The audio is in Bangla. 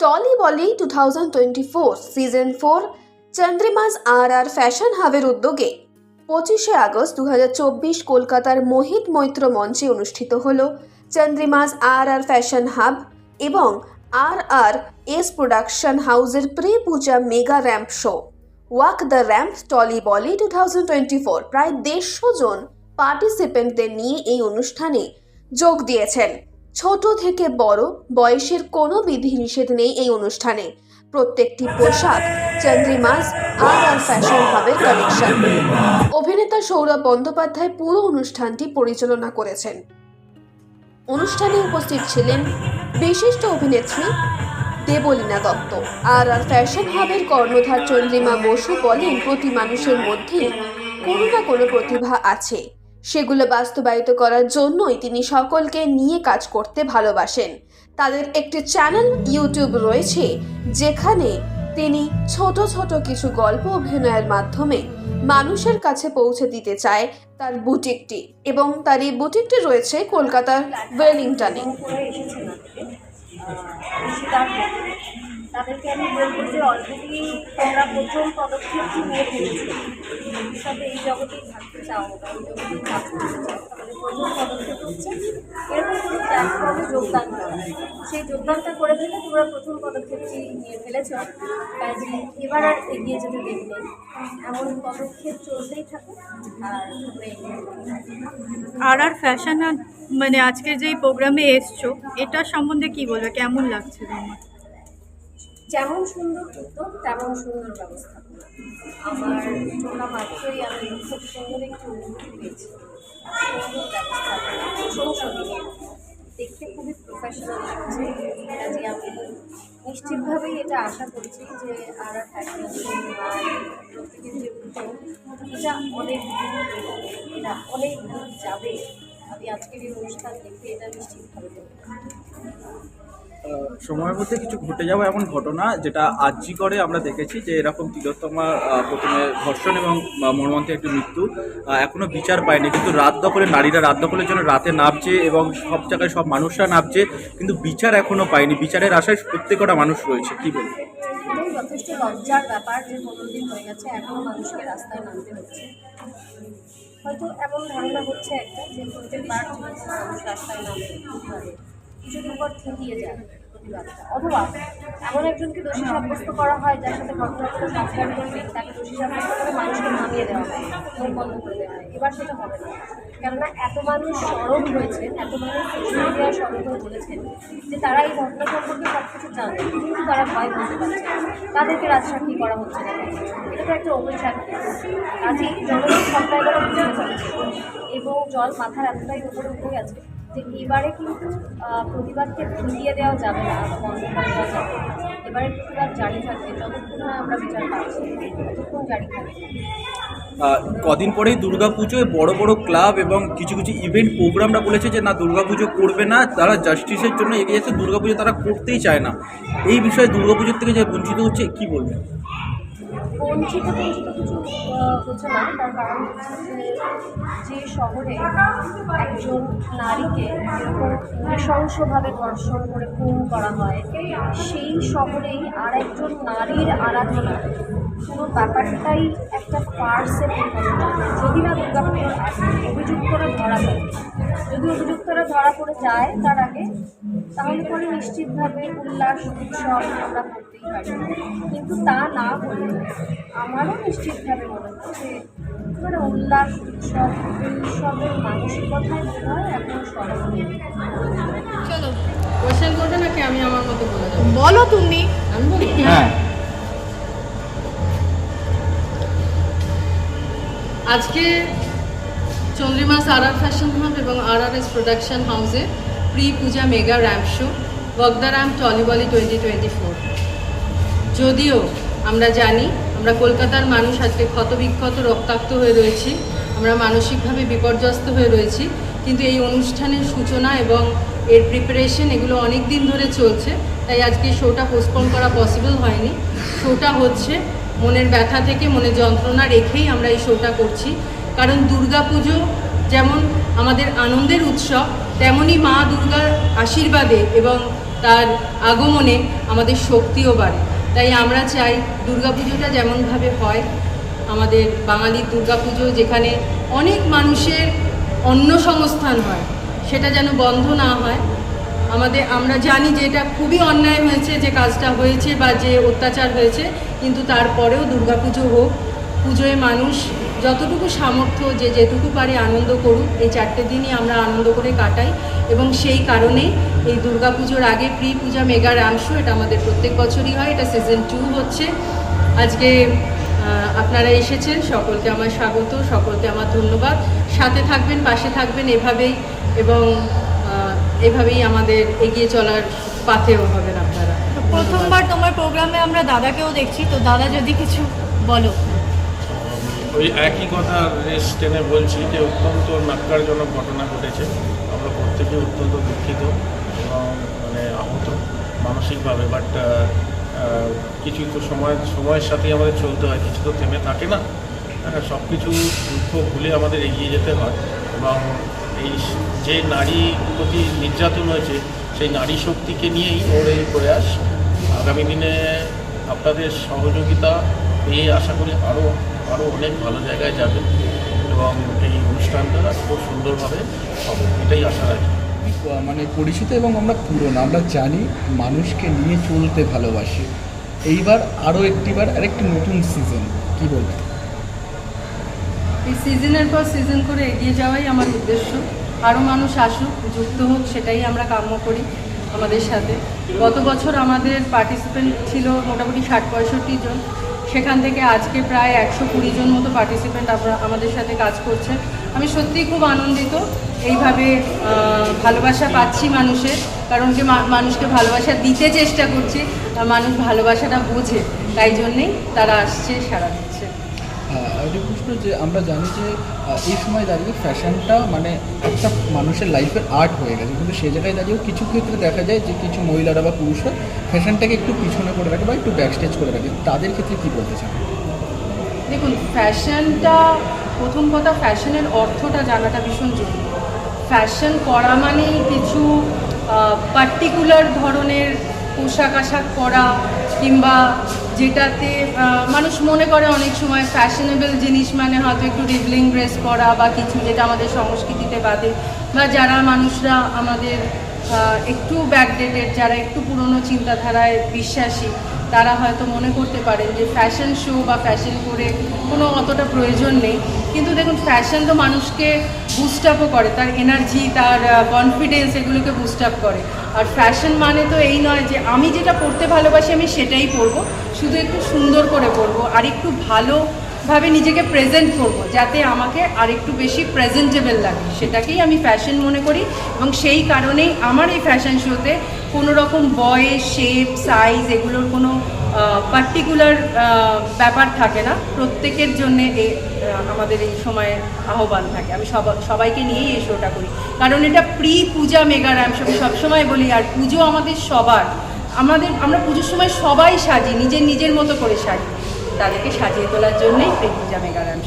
Tolly Bolly two four season four Chandrimas R R fashion হাবের উদ্যোগে পঁচিশে আগস্ট দু হাজার চব্বিশ কলকাতার মোহিত মৈত্র মঞ্চে অনুষ্ঠিত হল চন্দ্রিমাস আর আর ফ্যাশন হাব এবং আর আর এস প্রোডাকশন হাউসের pre Puja mega ramp show walk the ramp Tolly Bolly two twenty four প্রায় দেড়শো জন পার্টিসিপেন্টদের নিয়ে এই অনুষ্ঠানে যোগ দিয়েছেন। ছোট থেকে বড় বয়সের কোনো বিধিনিষেধ নেই এই অনুষ্ঠানে। প্রত্যেকটি পোশাক চন্দ্রিমাস আর আর ফ্যাশন হাবের কালেকশন অভিনেতা সৌরভ বন্দ্যোপাধ্যায় পুরো অনুষ্ঠানটি পরিচালনা করেছেন। অনুষ্ঠানে উপস্থিত ছিলেন বিশিষ্ট অভিনেত্রী Debolina Dutta. R R fashion হাবের কর্ণধার চন্দ্রিমা বসু বলেন, প্রতি মানুষের মধ্যেই কোনো না কোনো প্রতিভা আছে। সেগুলো বাস্তবায়িত করার জন্যই তিনি সকলকে নিয়ে কাজ করতে ভালোবাসেন। তাদের একটি চ্যানেল ইউটিউব রয়েছে, যেখানে তিনি ছোট ছোট কিছু গল্প অভিনয়ের মাধ্যমে মানুষের কাছে পৌঁছে দিতে চায় তার বুটিকটি এবং তার এই বুটিকটি রয়েছে কলকাতার ওয়েলিংটনে। তাদেরকে আমি বলব যে অলরেডি তোমরা প্রথম পদক্ষেপটি নিয়ে এই জগতেই থাকতে চাও বা এই জগতেই কাজ করতে চাও তাহলে প্রথম পদক্ষেপ হচ্ছে এরকম কোনো প্ল্যাটফর্মে যোগদান করা সেই যোগদানটা করে ফেলে তোমরা প্রথম পদক্ষেপটি নিয়ে ফেলেছো। কাজে এবার আর এগিয়ে যেতে দেরি নেই। এমন পদক্ষেপ চলতেই থাকুক আর আর আর ফ্যাশন মানে আজকের যেই প্রোগ্রামে এসছো এটা সম্বন্ধে কি বলবে? কেমন লাগছে তোমার? যেমন সুন্দর তেমন সুন্দর ব্যবস্থা। আমার ঢোকা মাত্রই আমি খুব সুন্দর একটি অনুভূতি পেয়েছি দেখতে খুবই প্রফেশনাল লাগছে। কাজে আমি নিশ্চিতভাবেই এটা আশা করছি যে আর আর ফ্যাশন এটা অনেক এটা অনেক দূর যাবে। আমি আজকের এই অনুষ্ঠান দেখে এটা নিশ্চিতভাবে সময়ের মধ্যে কিছু ঘটে যাওয়া এমন ঘটনা যেটা আজই করে আমরা দেখেছি যে এরকম তিলোত্তমা প্রথমে ধর্ষণ এবং মর্মান্তিক একটি মৃত্যু এখনও বিচার পায়নি। কিন্তু রাত দখলে, নারীরা রাত দখলের জন্য রাতে নামছে এবং সব জায়গায় সব মানুষরা নামছে, কিন্তু বিচার এখনও পায়নি। বিচারের আশায় প্রত্যেকটা মানুষ রয়েছে। কি পারে কিছুদিন পর যায় অথবা এমন একজনকে দোষী সাব্যস্ত করা হয় যার সাথে ঘটনাগুলো সংস্কার নেই তাকে দোষী সাব্যস্ত করে মানুষকে নামিয়ে দেওয়া হয় মুখ বন্ধ করে দেওয়া হয়। এবার সেটা হবে না। কেননা এত মানুষ সরব হয়েছেন এত মানুষ সোশ্যাল মিডিয়ায় সরব হয়ে বলেছেন যে তারা এই ঘটনা সম্পর্কে সব কিছু জানে, কিন্তু তারা ভয় বলতে পারছে। তাদেরকে রাজসাক্ষী করা হচ্ছে না। এটা তো একটা সাক্ষী কাজেই জনগণ সবটা এবার বুঝতে পারছে এবং জল মাথার এতটাই উপরে উঠে গেছে যে এবারে কিন্তু প্রতিবাদকে ভিড়িয়ে দেওয়া যাবে না। বন্ধ করে যাবে এবারে প্রতিবাদ জারি থাকবে, যতক্ষণ না আমরা বিচার পাচ্ছি, ততক্ষণ জারি থাকবে। কদিন পরেই দুর্গাপুজোয় বড় বড় ক্লাব এবং কিছু কিছু ইভেন্ট প্রোগ্রামরা বলেছে যে, না দুর্গাপুজো করবে না, তারা জাস্টিসের জন্য এগিয়ে যাচ্ছে দুর্গাপুজো তারা করতেই চায় না। এই বিষয়ে দুর্গাপুজোর থেকে যে বঞ্চিত হচ্ছে, কি বলবেন? বঞ্চিত বঞ্চিত কিছু হচ্ছে না, তার কারণ যে শহরে একজন নারীকে নৃশংসভাবে ধর্ষণ করে খুন করা হয়, সেই শহরেই আর একজন নারীর আরাধনা পুরো ব্যাপারটাই একটা পরিণত যদি না দুর্গাপুজোর আগে অভিযুক্তরা ধরা পড়ে। যদি অভিযুক্তরা ধরা পড়ে যায় তার আগে তাহলে পরে নিশ্চিতভাবে উল্লাস উৎসব আমরা করতেই পারি। কিন্তু তা না হলে আমারও নিশ্চিতভাবে মনে হয় যে মানে উল্লাস উৎসব উৎসবের মানসিকতায় মনে হয় এখন সরব চলো কোশ্চেন করবে নাকি আমি আমার মতো বলে দেবো? বলো তুমি। আমি বলি। হ্যাঁ। আজকে চন্দ্রিমাস আর আর ফ্যাশন হাব এবং আর আর এস প্রোডাকশন হাউসে pre Puja mega ramp show, বগদা ramp, টলিবলি twenty twenty four যদিও আমরা জানি, আমরা কলকাতার মানুষ আজকে ক্ষতবিক্ষত, রক্তাক্ত হয়ে রয়েছি, আমরা মানসিকভাবে বিপর্যস্ত হয়ে রয়েছি, কিন্তু এই অনুষ্ঠানের সূচনা এবং এর প্রিপারেশন এগুলো অনেক দিন ধরে চলছে, তাই আজকে শোটা পোস্টপোন করা পসিবল হয়নি। শোটা হচ্ছে মনের ব্যথা থেকে, মনের যন্ত্রণা রেখেই আমরা এই শোটা করছি। কারণ দুর্গাপুজো যেমন আমাদের আনন্দের উৎসব তেমনই মা দুর্গার আশীর্বাদে এবং তার আগমনে আমাদের শক্তিও বাড়ে। তাই আমরা চাই দুর্গাপুজোটা যেমনভাবে হয়, আমাদের বাঙালির দুর্গাপুজো যেখানে অনেক মানুষের অন্ন সংস্থান হয়, সেটা যেন বন্ধ না হয়। আমাদের, আমরা জানি যে এটা খুবই অন্যায় হয়েছে, যে কাজটা হয়েছে বা যে অত্যাচার হয়েছে কিন্তু তারপরেও দুর্গাপুজো হোক, পুজোয় মানুষ যতটুকু সামর্থ্য, যে যেটুকু পারে আনন্দ করুক, এই চারটে দিনই আমরা আনন্দ করে কাটাই এবং সেই কারণে এই দুর্গাপুজোর আগে প্রি পূজা মেগা রামশো এটা আমাদের প্রত্যেক বছরই হয়, এটা সিজন টু হচ্ছে। আজকে আপনারা এসেছেন, সকলকে আমার স্বাগত, সকলকে আমার ধন্যবাদ। সাথে থাকবেন, পাশে থাকবেন এভাবেই এবং এভাবেই আমাদের এগিয়ে চলার পাথেও হবেন আপনারা। প্রথমবার তোমার প্রোগ্রামে আমরা দাদাকেও দেখছি, তো দাদা যদি কিছু বলো। ওই একই কথা রেস টেনে বলছি যে অত্যন্ত নাক্কারজনক ঘটনা ঘটেছে। আমরা প্রত্যেকে অত্যন্ত দুঃখিত এবং মানে আহত মানসিকভাবে বাট কিছু তো সময়, সময়ের সাথে আমাদের চলতে হয়, কিছু তো থেমে থাকে না। হ্যাঁ সব কিছু দুঃখ ভুলে আমাদের এগিয়ে যেতে হয় এবং এই যে নারী প্রতি নির্যাতন হয়েছে, সেই নারী শক্তিকে নিয়েই ওর এই প্রয়াস আগামী দিনে আপনাদের সহযোগিতা পেয়ে আশা করি আরও আরও অনেক ভালো জায়গায় যাবে এবং এই অনুষ্ঠানটা খুব সুন্দরভাবে হবে এটাই আশা রাখি। মানে পরিচিত এবং আমরা পুরনো আমরা জানি মানুষকে নিয়ে চলতে ভালোবাসি। এইবার আরও একটিবার আরেকটি নতুন সিজন কি বলবেন? এই সিজনের পর সিজন করে এগিয়ে যাওয়াই আমার উদ্দেশ্য। আরও মানুষ আসুক যুক্ত হোক সেটাই আমরা কাম্য করি। আমাদের সাথে। গত বছর আমাদের পার্টিসিপেন্ট ছিল মোটামুটি ষাট পঁয়ষট্টি জন। সেখান থেকে আজকে প্রায় একশো কুড়ি জন মতো পার্টিসিপেন্ট আমরা আমাদের সাথে কাজ করছে। আমি সত্যিই খুব আনন্দিত। এইভাবে ভালোবাসা পাচ্ছি মানুষের। কারণ মা- মানুষকে ভালোবাসা দিতে চেষ্টা করছি মানুষ ভালোবাসাটা বোঝে। তাই জন্যেই তারা আসছে সারা দিচ্ছে একটি প্রশ্ন যে আমরা জানি যে এই সময় দাঁড়িয়ে ফ্যাশনটা মানে একটা মানুষের লাইফের আর্ট হয়ে গেছে। কিন্তু সে জায়গায় দাঁড়িয়েও কিছু ক্ষেত্রে দেখা যায় যে, কিছু মহিলারা বা পুরুষরা ফ্যাশনটাকে একটু পিছনে করে রাখে বা একটু ব্যাকস্টেজ করে রাখে। তাদের ক্ষেত্রে কী বলতে চান? দেখুন, ফ্যাশনটা, প্রথম কথা ফ্যাশনের অর্থটা জানাটা ভীষণ জরুরি। ফ্যাশন করা মানেই কিছু পার্টিকুলার ধরনের পোশাক আশাক পরা কিংবা যেটাতে মানুষ মনে করে অনেক সময় ফ্যাশনেবল জিনিস মানে হয়তো একটু রিভলিং ড্রেস পরা বা কিছু যেটা আমাদের সংস্কৃতিতে বাদে বা যারা মানুষরা আমাদের একটু ব্যাকডেটেড যারা একটু পুরনো চিন্তাধারায় বিশ্বাসী, তারা হয়তো মনে করতে পারেন যে ফ্যাশন শো বা ফ্যাশন করে কোনো অতটা প্রয়োজন নেই। কিন্তু দেখুন ফ্যাশন তো মানুষকে বুস্ট আপও করে। তার এনার্জি তার কনফিডেন্স এগুলোকে বুস্ট আপ করে। আর ফ্যাশন মানে তো এই নয় যে আমি যেটা পড়তে ভালোবাসি আমি সেটাই পরবো, শুধু একটু সুন্দর করে পরবো, আর একটু ভালোভাবে নিজেকে প্রেজেন্ট করব, যাতে আমাকে আর একটু বেশি প্রেজেন্টেবল লাগে। সেটাকেই আমি ফ্যাশন মনে করি, এবং সেই কারণেই আমার এই ফ্যাশন শোতে কোনো রকম বয়স শেপ সাইজ এগুলোর কোনো পার্টিকুলার ব্যাপার থাকে না। প্রত্যেকের জন্যে আমাদের এই সময়ে আহ্বান থাকে। আমি সবা, সবাইকে নিয়েই এই শোটা করি। কারণ এটা pre Puja mega ramp show সবসময় বলি, আর পুজো আমাদের সবার। আমাদের, আমরা পুজোর সময় সবাই সাজি, নিজের নিজের মতো করে সাজি। তাদেরকে সাজিয়ে তোলার জন্যই প্রি পূজা মেগা র্যাম